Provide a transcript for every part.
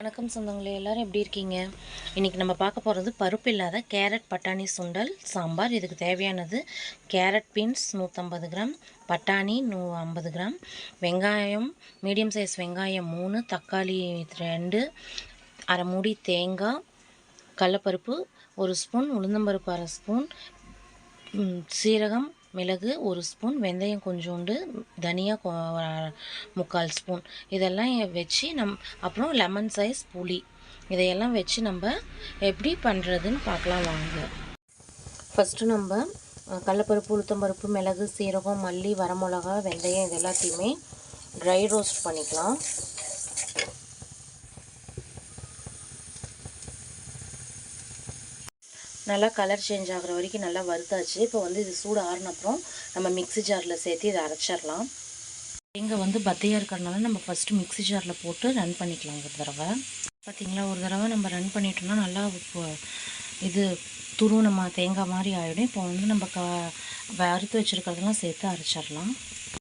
வணக்கம் சொந்தங்களே எல்லோரும் எப்படி இருக்கீங்க? இன்றைக்கி நம்ம பார்க்க போகிறது பருப்பு இல்லாத கேரட் பட்டாணி சுண்டல் சாம்பார். இதுக்கு தேவையானது கேரட் பீன்ஸ் நூற்றம்பது கிராம் பட்டாணி நூ ஐம்பது கிராம் வெங்காயம் மீடியம் சைஸ் வெங்காயம் மூணு தக்காளி ரெண்டு அரை மூடி தேங்காய் கடலப்பருப்பு ஒரு ஸ்பூன் உளுந்தம்பருப்பு அரை ஸ்பூன் சீரகம் மிளகு ஒரு ஸ்பூன் வெந்தயம் கொஞ்சோண்டு தனியா முக்கால் ஸ்பூன். இதெல்லாம் வச்சு நம் அப்புறம் லெமன் சைஸ் புளி. இதையெல்லாம் வச்சு நம்ம எப்படி பண்ணுறதுன்னு பார்க்கலாம் வாங்க. ஃபஸ்ட்டு நம்ம கடலப்பருப்பு உளுத்தம்பருப்பு மிளகு சீரகம் மல்லி வரமிளகா வெந்தயம் இது எல்லாத்தையுமே ட்ரை ரோஸ்ட் பண்ணிக்கலாம். நல்லா கலர் சேஞ்ச் ஆகிற வரைக்கும் நல்லா வறுத்தாச்சு. இப்போ வந்து இது சூடு ஆறினப்புறம் நம்ம மிக்ஸி ஜாரில் சேர்த்து இதை அரைச்சிடலாம். இங்கே வந்து பத்தையாக இருக்கிறதுனால நம்ம ஃபஸ்ட்டு மிக்ஸி ஜாரில் போட்டு ரன் பண்ணிக்கலாம் ஒரு தடவை. பார்த்திங்களா ஒரு தடவை நம்ம ரன் பண்ணிட்டோம்னா நல்லா இது துருவனமா தேங்காய் மாதிரி ஆகிடும் இப்போ வந்து நம்ம க அறுத்து வச்சுருக்கிறதெல்லாம் சேர்த்து அரைச்சிடலாம்.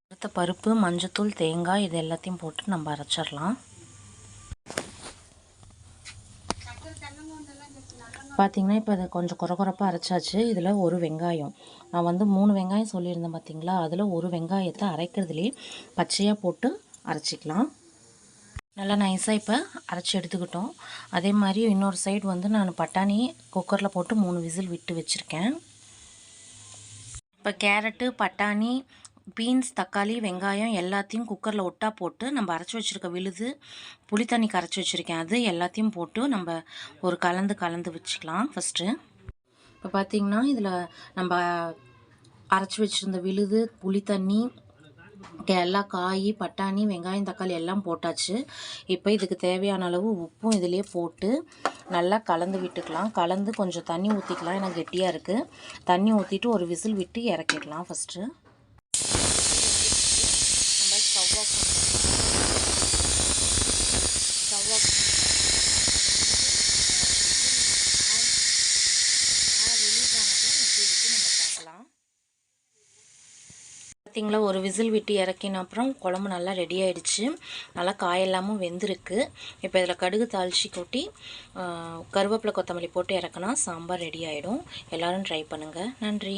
அடுத்த பருப்பு மஞ்சத்தூள் தேங்காய் இது எல்லாத்தையும் போட்டு நம்ம அரைச்சிடலாம். பார்த்திங்கன்னா இப்போ இதை கொஞ்சம் குறகுறப்பாக அரைச்சாச்சு. இதில் ஒரு வெங்காயம். நான் வந்து மூணு வெங்காயம் சொல்லியிருந்தேன் பார்த்திங்களா அதில் ஒரு வெங்காயத்தை அரைக்கிறதுலேயே பச்சையாக போட்டு அரைச்சிக்கலாம். நல்லா நைஸாக இப்போ அரைச்சி எடுத்துக்கிட்டோம். அதே மாதிரி இன்னொரு சைடு வந்து நான் பட்டாணி குக்கரில் போட்டு மூணு விசில் விட்டு வச்சுருக்கேன். இப்போ கேரட்டு பட்டாணி பீன்ஸ் தக்காளி வெங்காயம் எல்லாத்தையும் குக்கரில் ஒட்டா போட்டு நம்ம அரைச்சி வச்சுருக்க விழுது புளி தண்ணி கரைச்சி வச்சுருக்கேன். அது எல்லாத்தையும் போட்டு நம்ம ஒரு கலந்து கலந்து வச்சுக்கலாம். ஃபஸ்ட்டு இப்போ பார்த்திங்கன்னா இதில் நம்ம அரைச்சி வச்சுருந்த விழுது புளி தண்ணி எல்லா காய் பட்டாணி வெங்காயம் தக்காளி எல்லாம் போட்டாச்சு. இப்போ இதுக்கு தேவையான அளவு உப்பும் இதிலே போட்டு நல்லா கலந்து விட்டுக்கலாம். கலந்து கொஞ்சம் தண்ணி ஊற்றிக்கலாம் ஏன்னா கெட்டியாக இருக்குது தண்ணி ஊற்றிட்டு ஒரு விசில் விட்டு இறக்கிடலாம். ஃபஸ்ட்டு பார்த்திங்களா ஒரு விசில் விட்டு இறக்கின அப்புறம் குழம்பு நல்லா ரெடி ஆகிடுச்சு நல்லா காயெல்லாமும் வெந்திருக்கு. இப்போ இதில் கடுகு தாளித்து கொட்டி கருவேப்பிலை கொத்தமல்லி போட்டு இறக்குனா சாம்பார் ரெடி ஆகிடும் எல்லோரும் ட்ரை பண்ணுங்கள் நன்றி.